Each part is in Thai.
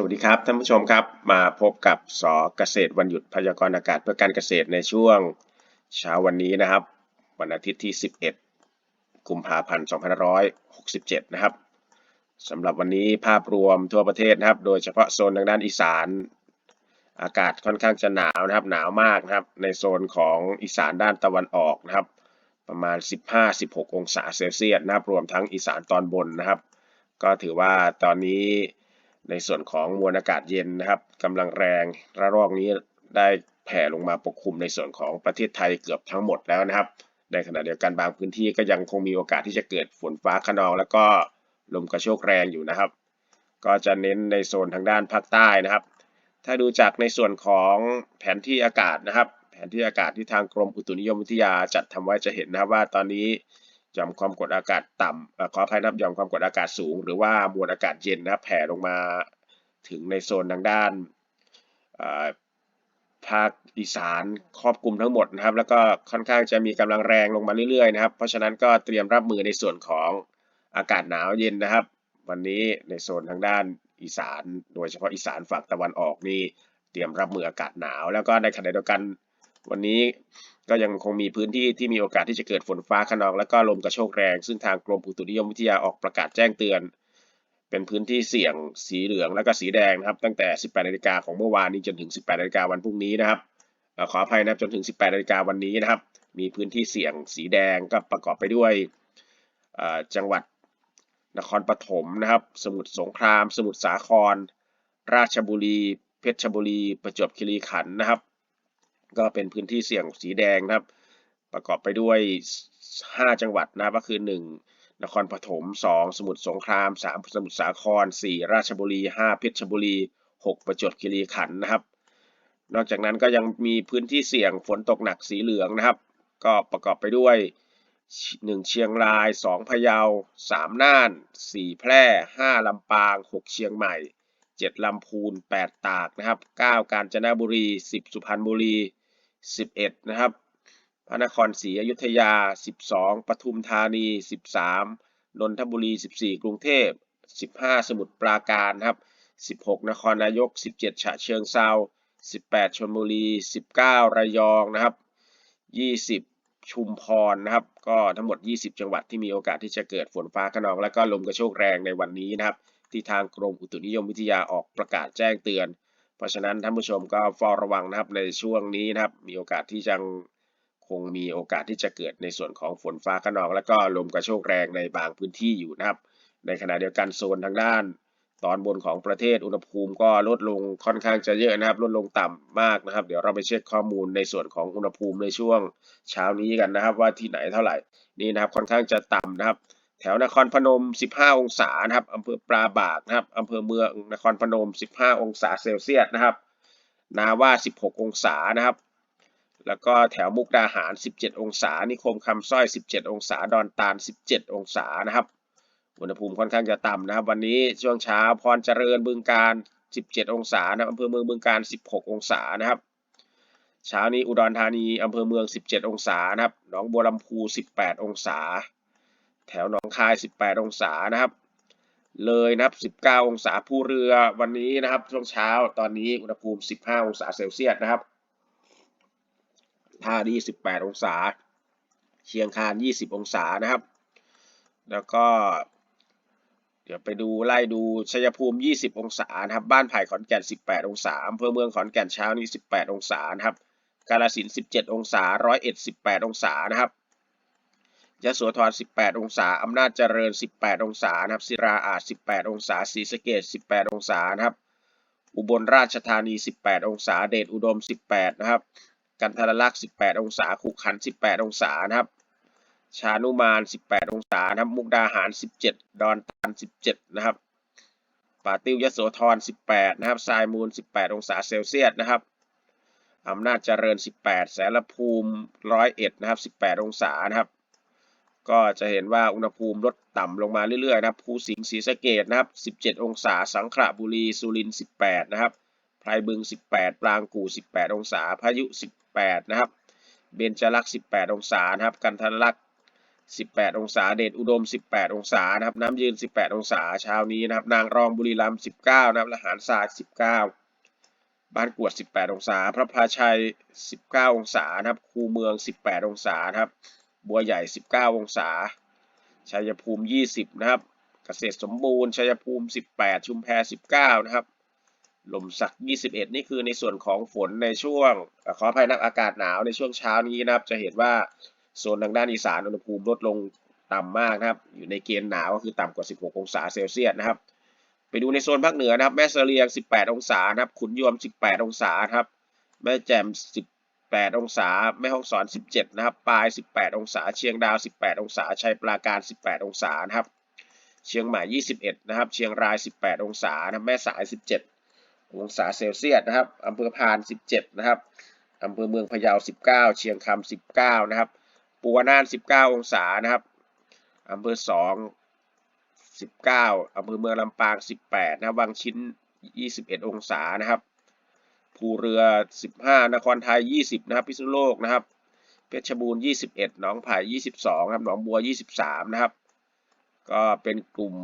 สวัสดีครับท่านผู้ชมครับมาพบกับสเกษตรวันหยุดพยากรณ์อากาศเพื่อการเกษตรในช่วงเช้าวันนี้นะครับ วันอาทิตย์ที่ 11 กุมภาพันธ์ 2567 นะครับสำหรับวันนี้ภาพรวมทั่วประเทศนะครับ โดยเฉพาะโซนทางด้านอีสาน อากาศค่อนข้างจะหนาวนะครับ หนาวมากนะครับ ในโซนของอีสานด้านตะวันออกนะครับ ประมาณ 15-16 องศาเซลเซียสนะครับรวมทั้งอีสานตอนบนนะครับ ก็ถือว่าตอนนี้ ในส่วนของมวลอากาศเย็นนะครับกำลังแรงระลอกนี้ได้แผ่ลงมาปกคลุมในส่วนของประเทศไทยเกือบทั้งหมดแล้วนะครับ ในขณะเดียวกันบางพื้นที่ก็ยังคงมีโอกาสที่จะเกิดฝนฟ้าขนอง แล้วก็ลมกระโชกแรงอยู่นะครับ ก็จะเน้นในโซนทางด้านภาคใต้นะครับ ถ้าดูจากในส่วนของแผนที่อากาศนะครับ แผนที่อากาศที่ทางกรมอุตุนิยมวิทยาจัดทำไว้จะเห็นนะครับว่าตอนนี้ ย่อมความกดอากาศต่ำขออภัยนะครับหย่อมความกดอากาศสูง หรือว่ามวลอากาศเย็นนะแผ่ลงมาถึงในโซนทางด้านภาคอีสานครอบคลุมทั้งหมดนะครับ แล้วก็ค่อนข้างจะมีกำลังแรงลงมาเรื่อยๆนะครับ เพราะฉะนั้นก็เตรียมรับมือในส่วนของอากาศหนาวเย็นนะครับ วันนี้ในโซนทางด้านอีสาน โดยเฉพาะอีสานฝั่งตะวันออกนี่เตรียมรับมืออากาศหนาว แล้วก็ในขณะเดียวกัน วันนี้ก็ยังคงมีพื้นที่ที่มีโอกาสที่จะเกิดฝนฟ้าขนอง และก็ลมกระโชกแรง ซึ่งทางกรมอุตุนิยมวิทยาออกประกาศแจ้งเตือน เป็นพื้นที่เสี่ยงสีเหลืองและก็สีแดงนะครับ ตั้งแต่ 18นาฬิกาของเมื่อวานนี้จนถึง 18นาฬิกาวันพรุ่งนี้นะครับขออภัยนะครับจนถึง 18นาฬิกาวันนี้นะครับ มีพื้นที่เสี่ยงสีแดงก็ประกอบไปด้วยจังหวัดนครปฐมนะครับ สมุทรสงคราม สมุทรสาคร ราชบุรี เพชรบุรี ประจวบคีรีขันธ์นะครับ ก็เป็นพื้นที่เสี่ยงสีแดงนะครับ ประกอบไปด้วย 5 จังหวัดนะก็คือ 1 นครปฐม 2 สมุทรสงคราม 3 สมุทรสาคร 4 ราชบุรี 5 เพชรบุรี 6 ประจวบคีรีขันธ์นะครับ นอกจากนั้นก็ยังมีพื้นที่เสี่ยงฝนตกหนักสีเหลืองนะครับ ก็ประกอบไปด้วย 1 เชียงราย 2 พะเยา 3 น่าน 4 แพร่ 5 ลำปาง 6 เชียงใหม่ 7 ลำพูน 8 ตากนะครับ 9 กาญจนบุรี 10 สุพรรณบุรี 11 นะครับ พระนครศรีอยุธยา 12 ปทุมธานี 13 นนทบุรี 14 กรุงเทพ 15 สมุทรปราการครับ 16 นครนายก 17 ฉะเชิงเซา18 ชลบุรี 19 ระยองนะครับ 20 ชุมพรนะครับ ก็ทั้งหมด 20 จังหวัดที่มีโอกาสที่จะเกิดฝนฟ้าขนอง และก็ลมกระโชกแรงในวันนี้นะครับ ที่ทางกรมอุตุนิยมวิทยาออกประกาศแจ้งเตือน เพราะฉะนั้นท่านผู้ชมก็เฝ้าระวังนะครับในช่วงนี้นะครับ มีโอกาสที่จะคงมีโอกาสที่จะเกิดในส่วนของฝนฟ้าขนอง และก็ลมกระโชกแรงในบางพื้นที่อยู่นะครับ ในขณะเดียวกันโซนทางด้าน ตอนบนของประเทศอุณหภูมิก็ลดลงค่อนข้างจะเยอะนะครับ ลดลงต่ำมากนะครับ เดี๋ยวเราไปเช็คข้อมูลในส่วนของอุณหภูมิในช่วงเช้านี้กันนะครับ ว่าที่ไหนเท่าไหร่นี่นะครับค่อนข้างจะต่ำนะครับ แถวนครพนม 15 องศานะครับอำเภอปราบากนะครับอำเภอเมืองนครพนม 15 องศาเซลเซียสนะครับ นาว่า 16 องศานะครับ แล้วก็แถวมุกดาหาร 17 องศา นิคมคำสร้อย 17 องศา ดอนตาล 17 องศานะครับ อุณหภูมิค่อนข้างจะต่ำนะครับ วันนี้ช่วงเช้าพรเจริญบึงการ 17 องศานะอำเภอเมืองบึงการ 16 องศานะครับเช้านี้อุดรธานีอำเภอเมือง 17 องศานะครับ หนองบัวลำพู 18 องศา แถวหนองคาย 18 องศานะครับ เลยนะครับ 19 องศาภูเรือวันนี้นะครับ ช่วงเช้าตอนนี้อุณหภูมิ 15 องศาเซลเซียสนะครับท่าดี 18 องศา เชียงคาน 20 องศานะครับ แล้วก็ เดี๋ยวไปดูไล่ดูชัยภูมิ 20 องศานะครับ บ้านไผ่ขอนแก่น 18 องศาอำเภอเมืองขอนแก่นเช้านี้ 18 องศานะครับ กาฬสิน 17 องศาร้อยเอ็ด18 องศานะครับ ยะโสธร 18 องศา อำนาจเจริญ 18 องศานะครับศิราอาจ 18 องศาศรีสะเกด18 องศานะครับ อุบลราชธานี 18 องศา เดชอุดม 18 นะครับ กันทรลักษณ์ 18 องศาขุขัน 18 องศานะครับ ชานุมาน 18 องศานะครับ มุกดาหาร 17 ดอนตาน17 นะครับ ป่าติ้วยโสธร 18 นะครับทรายมูล 18 องศาเซลเซียสนะครับอำนาจเจริญ 18 แสรภูมิ 101 นะครับ 18 องศานะครับ ก็จะเห็นว่าอุณหภูมิลดต่ำลงมาเรื่อยๆนะครับภูสิงห์ศรีสะเกดนะครับ 17 องศา สังขละบุรี สุรินทร์ 18 นะครับไพรบึง 18 ปรางกู่ 18 องศา พายุ 18 นะครับ เบญจลักษ์ 18 องศานะครับ กันทลักษ์ 18 องศา เดชอุดม 18 องศานะครับ น้ำยืน 18 องศา เช้านี้นะครับ นางรองบุรีรัมย์ 19 นะครับละหารทราย19 บ้านกวด 18 องศา พระพาชัย 19 องศานะครับ คูเมือง 18 องศานะครับ บัวใหญ่ 19 องศา ชัยภูมิ 20 นะครับ เกษตรสมบูรณ์ ชัยภูมิ 18 ชุมแพ 19 นะครับลมสัก 21 นี่คือในส่วนของฝนในช่วงขออภัยนะครับอากาศหนาวในช่วงเช้านี้นะครับ จะเห็นว่าโซนทางด้านอีสานอุณหภูมิลดลงต่ำมากนะครับ อยู่ในเกณฑ์หนาวก็คือต่ำกว่า 16 องศาเซลเซียสนะครับ ไปดูในโซนภาคเหนือนะครับ แม่เสลียง 18 องศานะครับ ขุนยวม 18 องศานะครับ แม่แจ่ม 18 องศา แม่ฮ่องสอน 17 นะครับ ปาย 18 องศา เชียงดาว 18 องศา ชัยปราการ 18 องศา นะครับ เชียงใหม่ 21 นะครับ เชียงราย 18 องศานะแม่สาย 17 องศาเซลเซียส นะครับอำเภอพาน 17 นะครับอำเภอเมืองพะเยา 19 เชียงคำ 19 นะครับ ปัวน่าน 19 องศา นะครับอำเภอสอง19อำเภอเมืองลำปาง 18 นะ วังชิ้น 21 องศา นะครับ ภูเรือ 15 นครไทย 20 นะครับ พิษณุโลกนะครับ เพชรบูรณ์ 21 หนองไผ่ 22 ครับ หนองบัว 23 นะครับ ก็เป็นกลุ่ม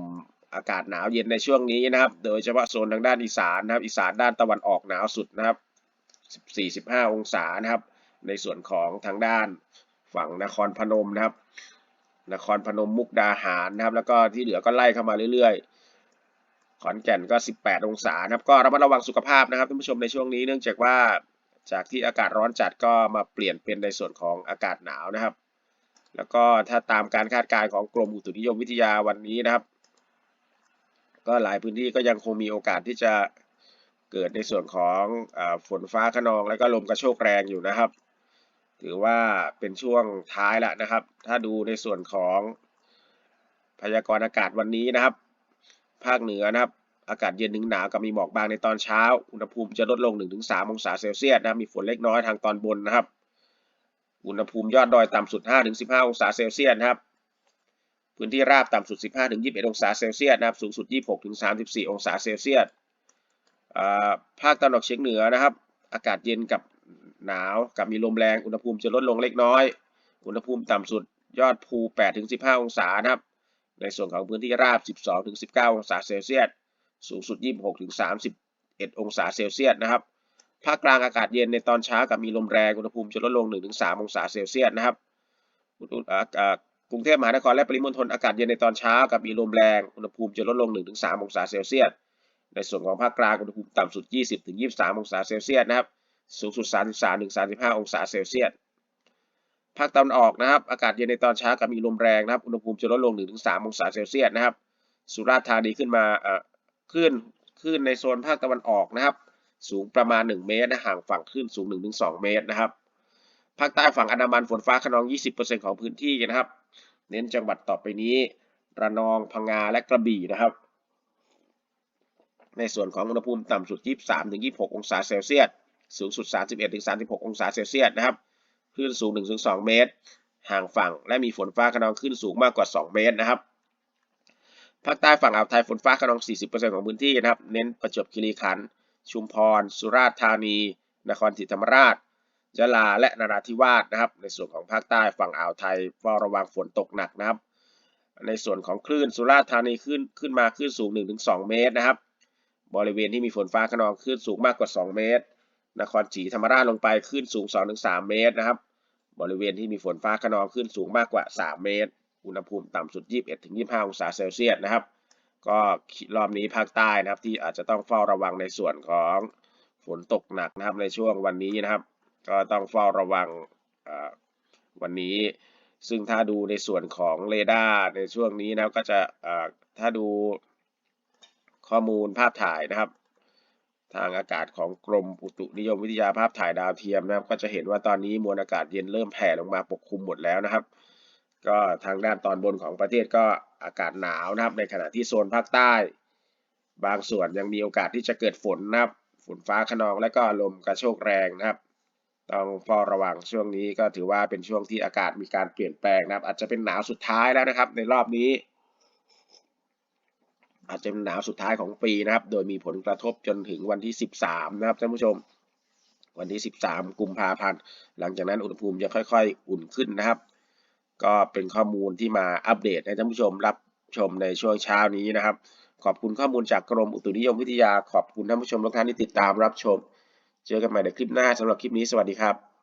อากาศหนาวเย็นในช่วงนี้นะครับ โดยเฉพาะโซนทางด้านอีสานนะครับ อีสานด้านตะวันออกหนาวสุดนะครับ 14-15 องศานะครับ ในส่วนของทางด้านฝั่งนครพนมนะครับ นครพนมมุกดาหารนะครับ แล้วก็ที่เหลือก็ไล่เข้ามาเรื่อยๆ ขอนแก่นก็ 18 องศานะครับ ก็ระมัดระวังสุขภาพนะครับท่านผู้ชมในช่วงนี้เนื่องจากว่าจากที่อากาศร้อนจัดก็มาเปลี่ยนเป็นในส่วนของอากาศหนาวนะครับ แล้วก็ถ้าตามการคาดการณ์ของกรมอุตุนิยมวิทยาวันนี้นะครับ ก็หลายพื้นที่ก็ยังคงมีโอกาสที่จะเกิดในส่วนของอฝนฟ้าขนอง และก็ลมกระโชกแรงอยู่นะครับ ถือว่าเป็นช่วงท้ายแล้วนะครับ ถ้าดูในส่วนของพยากรณ์อากาศวันนี้นะครับ ภาคเหนือนะครับ อากาศเย็นถึงหนาวกับมีหมอกบางในตอนเช้า อุณหภูมิจะลดลง 1-3 องศาเซลเซียสนะครับมีฝนเล็กน้อยทางตอนบนนะครับ อุณหภูมิยอดดอยต่ำสุด 5-15 องศาเซลเซียสนะครับ พื้นที่ราบต่ำสุด 15-21 องศาเซลเซียสนะครับ สูงสุด 26-34 องศาเซลเซียสภาคตะวันออกเฉียงเหนือนะครับ อากาศเย็นกับหนาวกับมีลมแรง อุณหภูมิจะลดลงเล็กน้อย อุณหภูมิต่ำสุดยอดภู 8-15 องศานะครับ ในส่วนของพื้นที่ราบ 12-19 องศาเซลเซียส สูงสุด 26-31 องศาเซลเซียสนะครับ ภาคกลางอากาศเย็นในตอนเช้ากับมีลมแรง อุณหภูมิจะลดลง 1-3 องศาเซลเซียสนะครับกรุงเทพมหานครและปริมณฑลอากาศเย็นในตอนเช้ากับมีลมแรง อุณหภูมิจะลดลง 1-3 องศาเซลเซียส ในส่วนของภาคกลางอุณหภูมิต่ำสุด 20-23 องศาเซลเซียสนะครับ สูงสุด 33-35 องศาเซลเซียส ภาคตะวันออกนะครับ อากาศเย็นในตอนเช้ากับมีลมแรงนะครับ อุณหภูมิจะลดลง 1-3 องศาเซลเซียสนะครับ สุราษฎร์ธานีขึ้นมาเอ่อคลื่นคลื่นในโซนภาคตะวันออกนะครับ สูงประมาณ 1 เมตรนะห่างฝั่งคลื่นสูง 1-2 เมตรนะครับ ภาคใต้ฝั่งอันดามันฝนฟ้าขนอง 20%ของพื้นที่นะครับ เน้นจังหวัดต่อไปนี้ ระนอง พังงา และกระบี่นะครับ ในส่วนของอุณหภูมิต่ำสุด 23-26 องศาเซลเซียส สูงสุด 31-36 องศาเซลเซียสนะครับ คลื่นสูง 1-2 เมตร ห่างฝั่ง และมีฝนฟ้าขนองคลื่นสูงมากกว่า 2 เมตรนะครับภาคใต้ฝั่งอ่าวไทยฝนฟ้าขนอง 40%ของพื้นที่นะครับ เน้นประจวบคีรีขันธ์ชุมพร สุราษฎร์ธานี นครศรีธรรมราชยะลาและนราธิวาสนะครับ ในส่วนของภาคใต้ฝั่งอ่าวไทยเฝ้าระวังฝนตกหนักนะครับ ในส่วนของคลื่นสุราษฎร์ธานีขึ้นขึ้นมาคลื่นสูง 1-2 เมตรนะครับ บริเวณที่มีฝนฟ้าขนองคลื่นสูงมากกว่า 2 เมตร นครศรีธรรมราชลงไปคลื่นสูง 2-3 เมตรนะครับ บริเวณที่มีฝนฟ้าขนองคลื่นสูงมากกว่า 3 เมตร อุณหภูมิต่ำสุด 21-25 องศาเซลเซียสนะครับ ก็รอบนี้ภาคใต้นะครับ ที่อาจจะต้องเฝ้าระวังในส่วนของฝนตกหนักนะครับในช่วงวันนี้นะครับ ก็ต้องเฝ้าระวังวันนี้ ซึ่งถ้าดูในส่วนของเรดาร์ในช่วงนี้นะก็จะถ้าดูข้อมูลภาพถ่ายนะครับ ทางอากาศของกรมอุตุนิยมวิทยาภาพถ่ายดาวเทียมนะครับก็จะเห็นว่าตอนนี้มวลอากาศเย็นเริ่มแผ่ลงมาปกคลุมหมดแล้วนะครับ ก็ทางด้านตอนบนของประเทศก็อากาศหนาวนะครับ ในขณะที่โซนภาคใต้ บางส่วนยังมีโอกาสที่จะเกิดฝนนะครับฝนฟ้าขนองและก็ลมกระโชกแรงนะครับต้องเฝ้าระวังช่วงนี้ก็ถือว่าเป็นช่วงที่อากาศมีการเปลี่ยนแปลงนะครับ อาจจะเป็นหนาวสุดท้ายแล้วนะครับ ในรอบนี้ อาจจะเป็นหนาวสุดท้ายของปีนะครับ โดยมีผลกระทบจนถึงวันที่ 13 นะครับท่านผู้ชม วันที่ 13 กุมภาพันธ์ หลังจากนั้นอุณหภูมิจะค่อยๆ อุ่นขึ้นนะครับ ก็เป็นข้อมูลที่มาอัปเดตให้ท่านผู้ชมรับชมในช่วงเช้านี้นะครับ ขอบคุณข้อมูลจากกรมอุตุนิยมวิทยา ขอบคุณท่านผู้ชมทุกท่านที่ติดตามรับชม เจอกันใหม่ในคลิปหน้าสำหรับคลิปนี้สวัสดีครับ